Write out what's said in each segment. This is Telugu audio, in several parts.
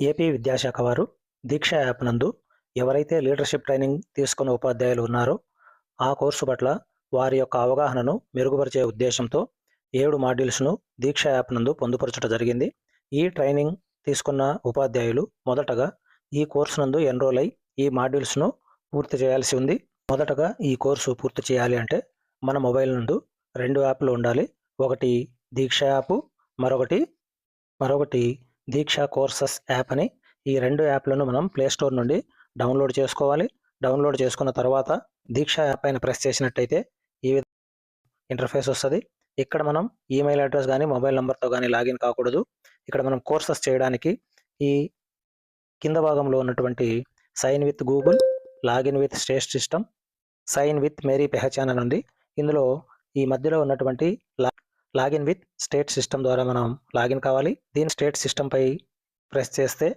ఏపీ విద్యాశాఖ వారు దీక్ష యాప్ నందు ఎవరైతే లీడర్షిప్ ట్రైనింగ్ తీసుకున్న ఉపాధ్యాయులు ఉన్నారో ఆ కోర్సు పట్ల వారి యొక్క అవగాహనను మెరుగుపరిచే ఉద్దేశంతో ఏడు మాడ్యూల్స్ను దీక్ష యాప్ నందు పొందుపరచడం జరిగింది. ఈ ట్రైనింగ్ తీసుకున్న ఉపాధ్యాయులు మొదటగా ఈ కోర్సు నందు ఎన్రోల్ అయి ఈ మాడ్యూల్స్ను పూర్తి చేయాల్సి ఉంది. మొదటగా ఈ కోర్సు పూర్తి చేయాలి అంటే మన మొబైల్ నందు రెండు యాప్లు ఉండాలి. ఒకటి దీక్ష యాప్ మరొకటి మరొకటి దీక్ష కోర్సెస్ యాప్ అని ఈ రెండు యాప్లను మనం ప్లే స్టోర్ నుండి డౌన్లోడ్ చేసుకోవాలి. డౌన్లోడ్ చేసుకున్న తర్వాత దీక్ష యాప్ పైన ప్రెస్ చేసినట్టయితే ఈ విధంగా ఇంటర్ఫేస్ వస్తుంది. ఇక్కడ మనం ఈమెయిల్ అడ్రస్ కానీ మొబైల్ నెంబర్తో కానీ లాగిన్ కాకూడదు. ఇక్కడ మనం కోర్సెస్ చేయడానికి ఈ కింద భాగంలో ఉన్నటువంటి sign with Google login with state system sign with Meri Pehchaan అని ఉంది. ఇందులో ఈ మధ్యలో ఉన్నటువంటి లా- లాగిన్ విత్ స్టేట్ సిస్టమ్ ద్వారా మనం లాగిన్ కావాలి. దీని స్టేట్ సిస్టమ్పై ప్రెస్ చేస్తే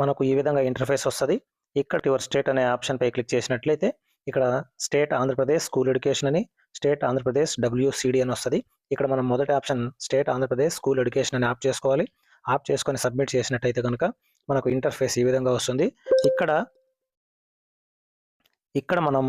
మనకు ఈ విధంగా ఇంటర్ఫేస్ వస్తుంది. ఇక్కడ యువర్ స్టేట్ అనే ఆప్షన్పై క్లిక్ చేసినట్లయితే ఇక్కడ స్టేట్ ఆంధ్రప్రదేశ్ స్కూల్ ఎడ్యుకేషన్ అని స్టేట్ ఆంధ్రప్రదేశ్ డబ్ల్యూసిడి అని వస్తుంది. ఇక్కడ మనం మొదటి option state Andhra Pradesh school education అని ఆప్ చేసుకోవాలి. ఆప్ చేసుకొని సబ్మిట్ చేసినట్టయితే కనుక మనకు ఇంటర్ఫేస్ ఈ విధంగా వస్తుంది. ఇక్కడ ఇక్కడ మనం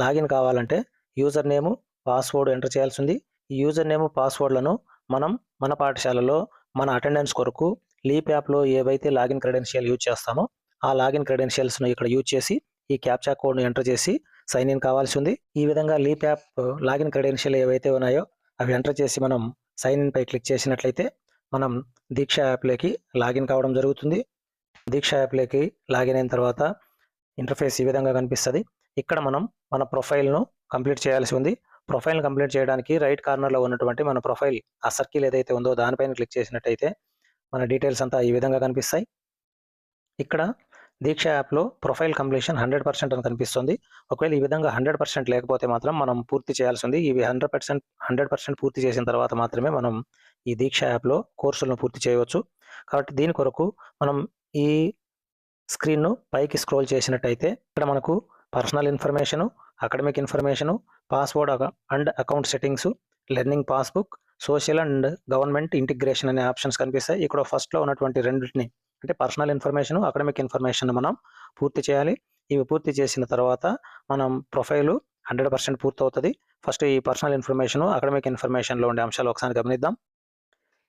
లాగిన్ కావాలంటే యూజర్ నేము పాస్వర్డ్ ఎంటర్ చేయాల్సి ఉంది. యూజర్ నేమ్ పాస్వర్డ్లను మనం మన పాఠశాలలో మన అటెండెన్స్ కొరకు లీప్ యాప్లో ఏవైతే లాగిన్ క్రెడెన్షియల్ యూజ్ చేస్తామో ఆ లాగిన్ క్రెడెన్షియల్స్ను ఇక్కడ యూజ్ చేసి ఈ క్యాప్చా కోడ్ను ఎంటర్ చేసి సైన్ ఇన్ కావాల్సి ఉంది. ఈ విధంగా లీప్ యాప్ లాగిన్ క్రెడెన్షియల్ ఏవైతే ఉన్నాయో అవి ఎంటర్ చేసి మనం సైన్ ఇన్ పై క్లిక్ చేసినట్లయితే మనం దీక్ష యాప్లోకి లాగిన్ కావడం జరుగుతుంది. దీక్ష యాప్లోకి లాగిన్ అయిన తర్వాత ఇంటర్ఫేస్ ఈ విధంగా కనిపిస్తుంది. ఇక్కడ మనం మన ప్రొఫైల్ను కంప్లీట్ చేయాల్సి ఉంది. ప్రొఫైల్ కంప్లీట్ చేయడానికి రైట్ కార్నర్లో ఉన్నటువంటి మన ప్రొఫైల్ ఆ సర్కిల్ ఏదైతే ఉందో దానిపైన క్లిక్ చేసినట్టయితే మన డీటెయిల్స్ అంతా ఈ విధంగా కనిపిస్తాయి. ఇక్కడ దీక్ష యాప్లో ప్రొఫైల్ కంప్లీషన్ హండ్రెడ్ పర్సెంట్ అని కనిపిస్తుంది. ఒకవేళ ఈ విధంగా హండ్రెడ్ పర్సెంట్ లేకపోతే మాత్రం మనం పూర్తి చేయాల్సి ఉంది ఇవి హండ్రెడ్ పర్సెంట్ హండ్రెడ్ పర్సెంట్ పూర్తి చేసిన తర్వాత మాత్రమే మనం ఈ దీక్ష యాప్లో కోర్సులను పూర్తి చేయవచ్చు. కాబట్టి దీని కొరకు మనం ఈ స్క్రీన్ను పైకి స్క్రోల్ చేసినట్టయితే ఇక్కడ మనకు personal information academic information password and account settings learning passbook social and government integration అనే ఆప్షన్స్ కనిపిస్తాయి. ఇక్కడ ఫస్ట్లో ఉన్నటువంటి రెండింటిని అంటే పర్సనల్ ఇన్ఫర్మేషన్ అకాడమిక్ ఇన్ఫర్మేషన్ మనం పూర్తి చేయాలి. ఇవి పూర్తి చేసిన తర్వాత మనం ప్రొఫైలు హండ్రెడ్ పర్సెంట్ పూర్తి అవుతుంది ఫస్ట్ ఈ పర్సనల్ ఇన్ఫర్మేషన్ అకాడమిక్ ఇన్ఫర్మేషన్లో ఉండే అంశాలు ఒకసారి గమనిద్దాం.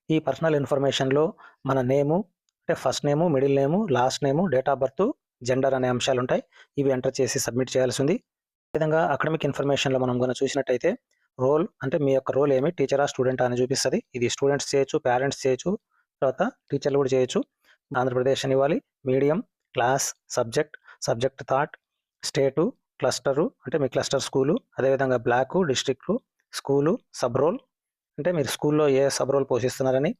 ఈ పర్సనల్ ఇన్ఫర్మేషన్లో మన నేము అంటే first name middle name last name date of birth gender అనే అంశాలు ఉంటాయి ఇవి ఎంటర్ చేసి సబ్మిట్ చేయాల్సి ఉంది. విధంగా అకాడమిక్ ఇన్ఫర్మేషన్లో మనం కనుక చూసినట్టయితే రోల్ అంటే మీ యొక్క రోల్ ఏమి? టీచరా స్టూడెంట్ అని చూపిస్తుంది. ఇది స్టూడెంట్స్ చేయొచ్చు పేరెంట్స్ చేయొచ్చు తర్వాత టీచర్లు కూడా చేయొచ్చు. ఆంధ్రప్రదేశ్ అని ఇవ్వాలి. Medium class subject subject thought state cluster అంటే మీ క్లస్టర్ స్కూలు అదేవిధంగా block district school sub role అంటే మీరు స్కూల్లో ఏ సబ్ రోల్ పోషిస్తున్నారని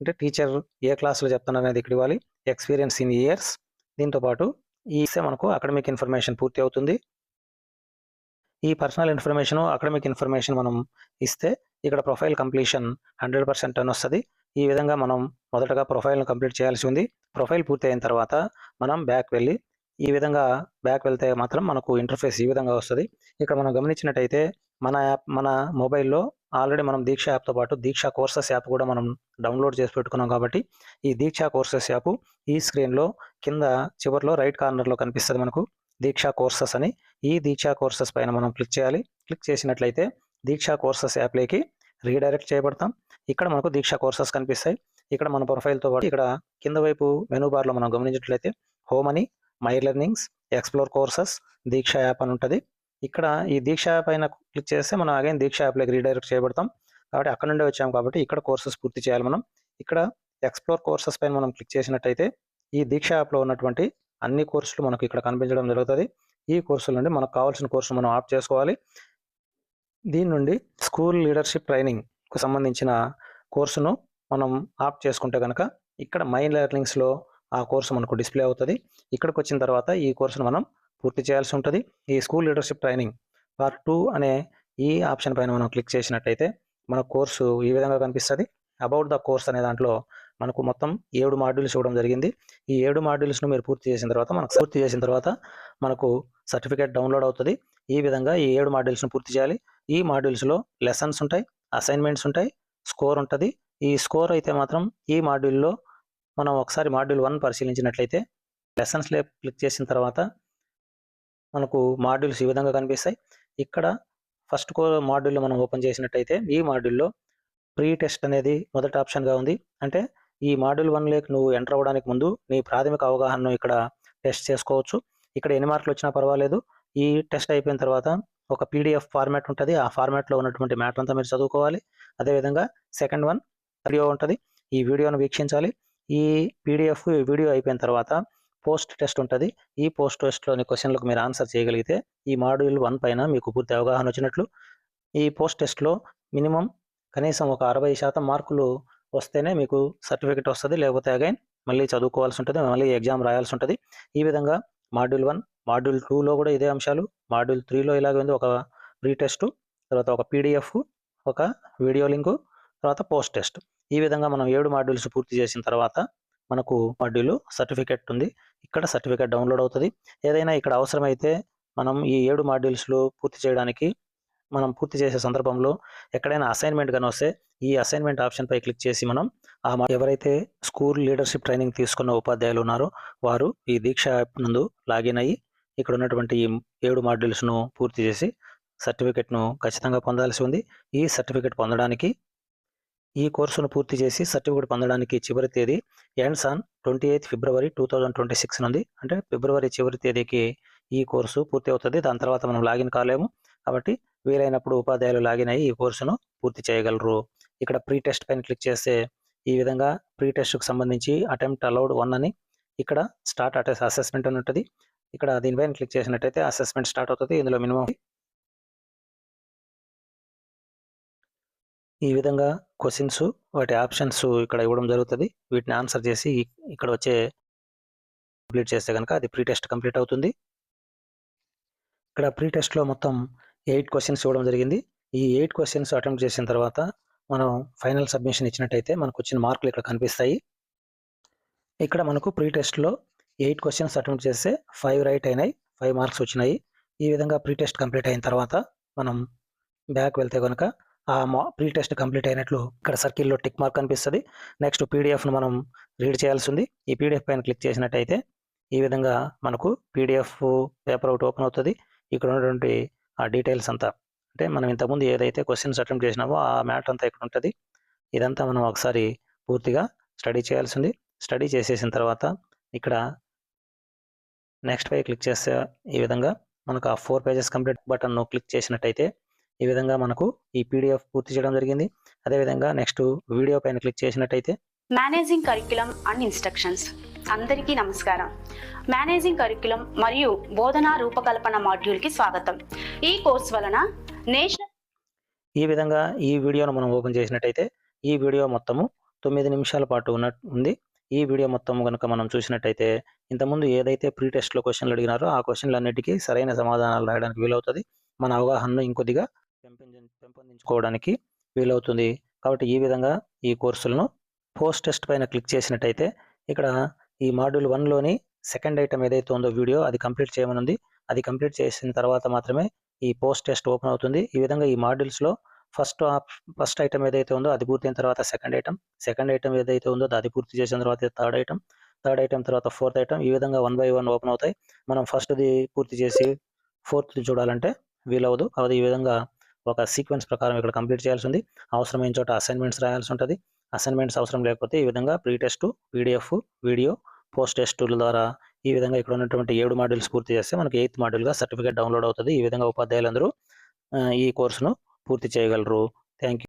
అంటే టీచర్ ఏ క్లాస్లో చెప్తున్నారనేది ఇక్కడ ఇవ్వాలి. ఎక్స్పీరియన్స్ ఇన్ ఇయర్స్ దీంతో పాటు మనకు అకాడమిక్ ఇన్ఫర్మేషన్ పూర్తి అవుతుంది. ఈ పర్సనల్ ఇన్ఫర్మేషన్ అకాడమిక్ ఇన్ఫర్మేషన్ మనం ఇస్తే ఇక్కడ ప్రొఫైల్ కంప్లీషన్ హండ్రెడ్ పర్సెంట్ అని వస్తుంది. ఈ విధంగా మనం మొదటగా ప్రొఫైల్ను కంప్లీట్ చేయాల్సి ఉంది. ప్రొఫైల్ పూర్తి అయిన తర్వాత మనం బ్యాక్ వెళ్ళి ఈ విధంగా బ్యాక్ వెళ్తే మాత్రం మనకు ఇంటర్ఫేస్ ఈ విధంగా వస్తుంది. ఇక్కడ మనం గమనించినట్టయితే మన యాప్ మన మొబైల్లో ఆల్రెడీ మనం దీక్ష యాప్తో పాటు దీక్ష కోర్సెస్ యాప్ కూడా మనం డౌన్లోడ్ చేసి పెట్టుకున్నాం కాబట్టి ఈ దీక్ష కోర్సెస్ యాప్ ఈ స్క్రీన్లో కింద చివరిలో రైట్ కార్నర్లో కనిపిస్తుంది మనకు. దీక్షా కోర్సెస్ అని. ఈ దీక్షా కోర్సెస్ పైన మనం క్లిక్ చేయాలి. క్లిక్ చేసినట్లయితే దీక్షా కోర్సెస్ యాప్లోకి రీడైరెక్ట్ చేయబడతాం. ఇక్కడ మనకు దీక్షా కోర్సెస్ కనిపిస్తాయి. ఇక్కడ మన ప్రొఫైల్తో పాటు ఇక్కడ కింద వైపు మెనూ బార్లో మనం గమనించినట్లయితే హోమ్ అని my learnings explore courses Diksha app అని ఉంటుంది. ఇక్కడ ఈ దీక్ష యాప్ పైన క్లిక్ చేస్తే మనం అగైన్ దీక్ష యాప్లోకి రీడైరెక్ట్ చేయబడతాం. కాబట్టి అక్కడ నుండి వచ్చాం కాబట్టి ఇక్కడ కోర్సెస్ పూర్తి చేయాలి మనం. ఇక్కడ ఎక్స్ప్లోర్ కోర్సెస్ పైన మనం క్లిక్ చేసినట్టయితే ఈ దీక్ష యాప్లో ఉన్నటువంటి అన్ని కోర్సులు మనకు ఇక్కడ కనిపించడం జరుగుతుంది. ఈ కోర్సుల నుండి మనకు కావాల్సిన కోర్సు మనం ఆప్ చేసుకోవాలి. దీని నుండి స్కూల్ లీడర్షిప్ ట్రైనింగ్కు సంబంధించిన కోర్సును మనం ఆప్ చేసుకుంటే కనుక ఇక్కడ మైండ్ లెర్నింగ్స్లో ఆ కోర్సు మనకు డిస్ప్లే అవుతుంది. ఇక్కడికి వచ్చిన తర్వాత ఈ కోర్సును మనం పూర్తి చేయాల్సి ఉంటుంది. ఈ school leadership training part two అనే ఈ ఆప్షన్ పైన మనం క్లిక్ చేసినట్టయితే మన కోర్సు ఈ విధంగా కనిపిస్తుంది. అబౌట్ ద కోర్స్ అనే దాంట్లో మనకు మొత్తం ఏడు మాడ్యూల్స్ ఇవ్వడం జరిగింది. ఈ ఏడు మాడ్యూల్స్ను మీరు పూర్తి చేసిన తర్వాత మనకు పూర్తి చేసిన తర్వాత మనకు సర్టిఫికేట్ డౌన్లోడ్ అవుతుంది. ఈ విధంగా ఈ ఏడు మాడ్యూల్స్ను పూర్తి చేయాలి. ఈ మాడ్యూల్స్లో లెసన్స్ ఉంటాయి అసైన్మెంట్స్ ఉంటాయి స్కోర్ ఉంటుంది. ఈ స్కోర్ అయితే మాత్రం ఈ మాడ్యూల్లో మనం ఒకసారి మాడ్యూల్ వన్ పరిశీలించినట్లయితే లెసన్స్ లే క్లిక్ చేసిన తర్వాత మనకు మాడ్యూల్స్ ఈ విధంగా కనిపిస్తాయి. ఇక్కడ ఫస్ట్ కో మాడ్యూల్ మనం ఓపెన్ చేసినట్టయితే ఈ మాడ్యూల్లో ప్రీ టెస్ట్ అనేది మొదటి ఆప్షన్గా ఉంది. అంటే ఈ మాడ్యూల్ వన్లోకి నువ్వు ఎంటర్ అవ్వడానికి ముందు నీ ప్రాథమిక అవగాహనను ఇక్కడ టెస్ట్ చేసుకోవచ్చు. ఇక్కడ ఎన్ని మార్కులు వచ్చినా పర్వాలేదు. ఈ టెస్ట్ అయిపోయిన తర్వాత ఒక పీడిఎఫ్ ఫార్మాట్ ఉంటుంది. ఆ ఫార్మాట్లో ఉన్నటువంటి మ్యాటర్ అంతా మీరు చదువుకోవాలి. అదేవిధంగా సెకండ్ వన్ వీడియో ఉంటుంది. ఈ వీడియోను వీక్షించాలి. ఈ పీడిఎఫ్ వీడియో అయిపోయిన తర్వాత పోస్ట్ టెస్ట్ ఉంటుంది. ఈ పోస్ట్ టెస్ట్లోని క్వశ్చన్లకు మీరు ఆన్సర్ చేయగలిగితే ఈ మాడ్యూల్ వన్ పైన మీకు పూర్తి అవగాహన వచ్చినట్లు. ఈ పోస్ట్ టెస్ట్లో మినిమం కనీసం ఒక అరవై శాతం మార్కులు వస్తేనే మీకు సర్టిఫికెట్ వస్తుంది. లేకపోతే అగైన్ మళ్ళీ చదువుకోవాల్సి ఉంటుంది. మళ్ళీ ఎగ్జామ్ రాయాల్సి ఉంటుంది. ఈ విధంగా మాడ్యూల్ వన్ మాడ్యూల్ టూలో కూడా ఇదే అంశాలు. మాడ్యూల్ త్రీలో ఇలాగే ఉంది. ఒక ప్రీ టెస్ట్ తర్వాత ఒక పీడిఎఫ్ ఒక వీడియో లింకు తర్వాత పోస్ట్ టెస్ట్ ఈ విధంగా మనం ఏడు మాడ్యూల్స్ పూర్తి చేసిన తర్వాత మనకు మాడ్యూల్ సర్టిఫికేట్ ఉంది. ఇక్కడ సర్టిఫికేట్ డౌన్లోడ్ అవుతుంది. ఏదైనా ఇక్కడ అవసరమైతే మనం ఈ ఏడు మాడ్యూల్స్లో పూర్తి చేయడానికి మనం పూర్తి చేసే సందర్భంలో ఎక్కడైనా అసైన్మెంట్ కానీ వస్తే ఈ అసైన్మెంట్ ఆప్షన్పై క్లిక్ చేసి మనం ఆ ఎవరైతే స్కూల్ లీడర్షిప్ ట్రైనింగ్ తీసుకున్న ఉపాధ్యాయులు ఉన్నారో వారు ఈ దీక్ష యాప్ నందు లాగిన్ అయ్యి ఇక్కడ ఉన్నటువంటి ఈ ఏడు మాడ్యూల్స్ను పూర్తి చేసి సర్టిఫికెట్ను ఖచ్చితంగా పొందాల్సి ఉంది. ఈ సర్టిఫికెట్ పొందడానికి ఈ కోర్సును పూర్తి చేసి సర్టిఫికేట్ పొందడానికి చివరి తేదీ ends on twenty eighth February two thousand twenty six ఉంది అంటే ఫిబ్రవరి చివరి తేదీకి ఈ కోర్సు పూర్తి అవుతుంది. దాని తర్వాత మనం లాగిన్ కాలేము. కాబట్టి వీలైనప్పుడు ఉపాధ్యాయులు లాగిన్ అయ్యి ఈ కోర్సును పూర్తి చేయగలరు. ఇక్కడ ప్రీ టెస్ట్ పైన క్లిక్ చేస్తే ఈ విధంగా ప్రీ టెస్ట్కు సంబంధించి అటెంప్ట్ అలౌడ్ వన్ అని ఇక్కడ స్టార్ట్ అటెస్ అసెస్మెంట్ అని ఉంటుంది. ఇక్కడ దీనిపైన క్లిక్ చేసినట్టయితే అసెస్మెంట్ స్టార్ట్ అవుతుంది. ఇందులో మినిమం ఈ విధంగా క్వశ్చన్స్ వాటి ఆప్షన్స్ ఇక్కడ ఇవ్వడం జరుగుతుంది. వీటిని ఆన్సర్ చేసి ఇక్కడ వచ్చే కంప్లీట్ చేస్తే కనుక అది ప్రీ టెస్ట్ కంప్లీట్ అవుతుంది. ఇక్కడ ప్రీ టెస్ట్లో మొత్తం ఎయిట్ క్వశ్చన్స్ ఇవ్వడం జరిగింది. ఈ ఎయిట్ క్వశ్చన్స్ అటెంప్ట్ చేసిన తర్వాత మనం ఫైనల్ సబ్మిషన్ ఇచ్చినట్టయితే మనకు వచ్చిన మార్కులు ఇక్కడ కనిపిస్తాయి. ఇక్కడ మనకు ప్రీ టెస్ట్లో ఎయిట్ క్వశ్చన్స్ అటెంప్ట్ చేస్తే ఫైవ్ రైట్ అయినాయి ఫైవ్ మార్క్స్ వచ్చినాయి. ఈ విధంగా ప్రీ టెస్ట్ కంప్లీట్ అయిన తర్వాత మనం బ్యాక్ వెళ్తే కనుక ఆ మా ప్రీ టెస్ట్ కంప్లీట్ అయినట్లు ఇక్కడ సర్కిల్లో టిక్ మార్క్ కనిపిస్తుంది. నెక్స్ట్ పీడిఎఫ్ను మనం రీడ్ చేయాల్సి ఉంది. ఈ పీడిఎఫ్ పైన క్లిక్ చేసినట్టయితే ఈ విధంగా మనకు పీడిఎఫ్ పేపర్ ఒకటి ఓపెన్ అవుతుంది. ఇక్కడ ఉన్నటువంటి ఆ డీటెయిల్స్ అంతా. అంటే మనం ఇంతకుముందు ఏదైతే క్వశ్చన్స్ అటెంప్ట్ చేసినామో ఆ మ్యాటర్ అంతా ఇక్కడ ఉంటుంది. ఇదంతా మనం ఒకసారి పూర్తిగా స్టడీ చేయాల్సింది. స్టడీ చేసేసిన తర్వాత ఇక్కడ నెక్స్ట్ పై క్లిక్ చేస్తే ఈ విధంగా మనకు ఆ ఫోర్ పేజెస్ కంప్లీట్ బటన్ను క్లిక్ చేసినట్టయితే ఈ విధంగా మనకు ఈ పీడిఎఫ్ పూర్తి చేయడం జరిగింది. అదేవిధంగా నెక్స్ట్ వీడియో పైన క్లిక్ చేసినట్టయితే మేనేజింగ్ కరిక్యులం అండ్ ఇన్స్ట్రక్షన్స్ అందరికీ నమస్కారం. మేనేజింగ్ కరిక్యులం మరియు బోధనా రూపకల్పన మాడ్యూల్కి స్వాగతం. ఈ కోర్స్ వలన నేషనల్ ఈ విధంగా ఈ వీడియోను మనం ఓపెన్ చేసినట్టయితే ఈ వీడియో మొత్తము తొమ్మిది నిమిషాల పాటు ఉన్న ఉంది. ఈ వీడియో మొత్తం కనుక మనం చూసినట్టయితే ఇంతకుముందు ఏదైతే ప్రీ టెస్ట్లో క్వశ్చన్లు అడిగినారో ఆ క్వశ్చన్లు అన్నిటికీ సరైన సమాధానాలు రాయడానికి వీలవుతుంది. మన అవగాహనను ఇంకొద్దిగా పెంపొందించుకోవడానికి వీలవుతుంది. కాబట్టి ఈ విధంగా ఈ కోర్సులను పోస్ట్ టెస్ట్ పైన క్లిక్ చేసినట్టయితే ఇక్కడ ఈ మాడ్యూల్ వన్లోని సెకండ్ ఐటమ్ ఏదైతే ఉందో వీడియో అది కంప్లీట్ చేయమనుంది. అది కంప్లీట్ చేసిన తర్వాత మాత్రమే ఈ పోస్ట్ టెస్ట్ ఓపెన్ అవుతుంది. ఈ విధంగా ఈ మాడ్యూల్స్లో ఫస్ట్ ఫస్ట్ ఐటమ్ ఏదైతే ఉందో అది పూర్తయిన తర్వాత సెకండ్ ఐటమ్ సెకండ్ ఐటమ్ ఏదైతే ఉందో అది పూర్తి చేసిన తర్వాత థర్డ్ ఐటమ్ థర్డ్ ఐటమ్ తర్వాత ఫోర్త్ ఐటమ్ ఈ విధంగా వన్ బై వన్ ఓపెన్ అవుతాయి. మనం ఫస్ట్ది పూర్తి చేసి ఫోర్త్ది చూడాలంటే వీలవదు కాబట్టి ఈ విధంగా ఒక సీక్వెన్స్ ప్రకారం ఇక్కడ కంప్లీట్ చేయాల్సి ఉంది. అవసరమైన చోట అసైన్మెంట్స్ రాయాల్సి ఉంటుంది. అసైన్మెంట్స్ అవసరం లేకపోతే ఈ విధంగా pre test PDF video post టెస్టుల ద్వారా ఈ విధంగా ఇక్కడ ఉన్నటువంటి ఏడు మాడ్యూల్స్ పూర్తి చేస్తే మనకి ఎయిత్ మాడ్యూల్గా సర్టిఫికేట్ డౌన్లోడ్ అవుతుంది. ఈ విధంగా ఉపాధ్యాయులందరూ ఈ కోర్సును పూర్తి చేయగలరు. Thank you